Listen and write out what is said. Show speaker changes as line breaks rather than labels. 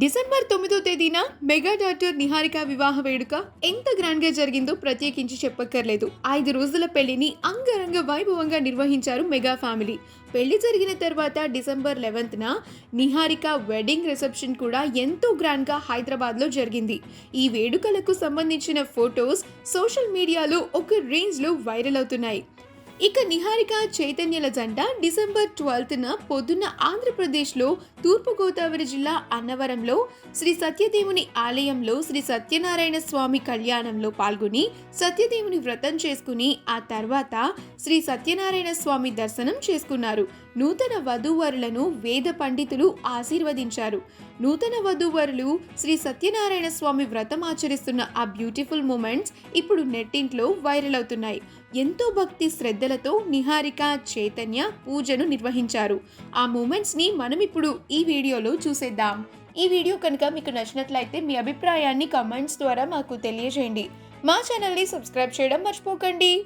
December తొమ్మిదో తేదీన mega doctor Niharika వివాహ వేడుక ఎంత గ్రాండ్గా జరిగిందో ప్రత్యేకించి చెప్పక్కర్లేదు. ఐదు రోజుల పెళ్ళిని అంగరంగ వైభవంగా నిర్వహించారు మెగా ఫ్యామిలీ. పెళ్ళి జరిగిన తర్వాత డిసెంబర్ లెవెన్త్న న నిహారిక వెడ్డింగ్ రిసెప్షన్ కూడా ఎంతో గ్రాండ్గా హైదరాబాద్లో జరిగింది. ఈ వేడుకలకు సంబంధించిన ఫొటోస్ సోషల్ మీడియాలో ఒక రేంజ్లో వైరల్ అవుతున్నాయి. ఇక నిహారిక చైతన్యల జంట డిసెంబర్ ట్వెల్త్న పొద్దున్న ఆంధ్రప్రదేశ్లో తూర్పుగోదావరి జిల్లా అన్నవరంలో శ్రీ సత్యదేవుని ఆలయంలో శ్రీ సత్యనారాయణ స్వామి కళ్యాణంలో పాల్గొని సత్యదేవుని వ్రతం చేసుకుని ఆ తర్వాత శ్రీ సత్యనారాయణ స్వామి దర్శనం చేసుకున్నారు. నూతన వధూవరులను వేద పండితులు ఆశీర్వదించారు. నూతన వధూవరులు శ్రీ సత్యనారాయణ స్వామి వ్రతం ఆచరిస్తున్న ఆ బ్యూటిఫుల్ మూమెంట్స్ ఇప్పుడు నెట్టింట్లో వైరల్ అవుతున్నాయి. ఎంతో భక్తి శ్రద్ధలతో నిహారిక చైతన్య పూజను నిర్వహించారు. ఆ మూమెంట్స్ని మనం ఇప్పుడు ఈ వీడియోలో చూసేద్దాం. ఈ వీడియో కనుక మీకు నచ్చినట్లయితే మీ అభిప్రాయాన్ని కమెంట్స్ ద్వారా మాకు తెలియజేయండి. మా ఛానల్ని సబ్స్క్రైబ్ చేయడం మర్చిపోకండి.